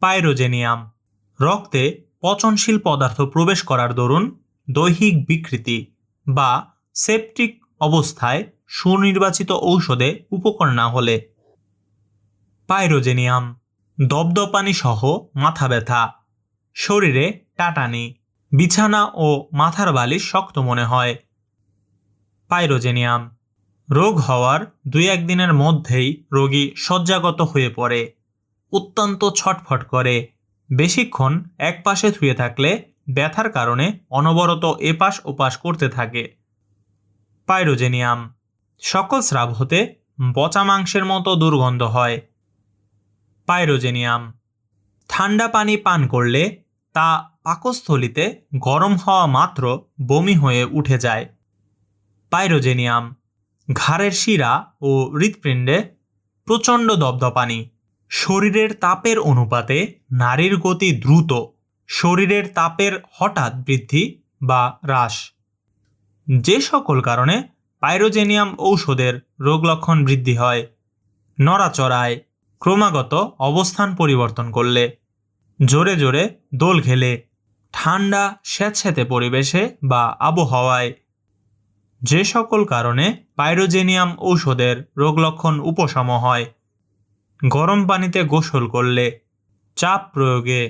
পাইরোজেনিয়াম, রক্তে পচনশীল পদার্থ প্রবেশ করার দরুন দৈহিক বিকৃতি বা সেপটিক অবস্থায় সুনির্বাচিত ঔষধে উপকর না হলে। পাইরোজেনিয়াম দপদপানি সহ মাথা ব্যথা, শরীরে টাটানি, বিছানা ও মাথার বালিশ শক্ত মনে হয়। পাইরোজেনিয়াম, রোগ হওয়ার দুই একদিনের মধ্যেই রোগী শয্যাগত হয়ে পড়ে। অত্যন্ত ছটফট করে। বেশিক্ষণ এক পাশে শুয়ে থাকলে ব্যথার কারণে অনবরত এপাশ ওপাশ করতে থাকে। পাইরোজেনিয়াম। সকল স্রাব হতে পচা মাংসের মতো দুর্গন্ধ হয়। পাইরোজেনিয়াম। ঠান্ডা পানি পান করলে তা পাকস্থলিতে গরম হওয়া মাত্র বমি হয়ে উঠে যায়। পাইরোজেনিয়াম। ঘাড়ের শিরা ও হৃৎপিণ্ডে প্রচণ্ড দপদপানি। শরীরের তাপের অনুপাতে নারীর গতি দ্রুত, শরীরের তাপের হঠাৎ বৃদ্ধি বা হ্রাস। যে সকল কারণে পাইরোজেনিয়াম ঔষধের রোগ লক্ষণ বৃদ্ধি হয়। নড়াচড়ায় ক্রমাগত অবস্থান পরিবর্তন করলে, জোরে জোরে দোল খেলে, ঠান্ডা স্যাঁতস্যাঁতে পরিবেশে বা আবহাওয়ায়। যে সকল কারণে পাইরোজেনিয়াম ঔষধের রোগ লক্ষণ উপশম হয়। গরম পানিতে গোসল করলে চাপ প্রয়োগে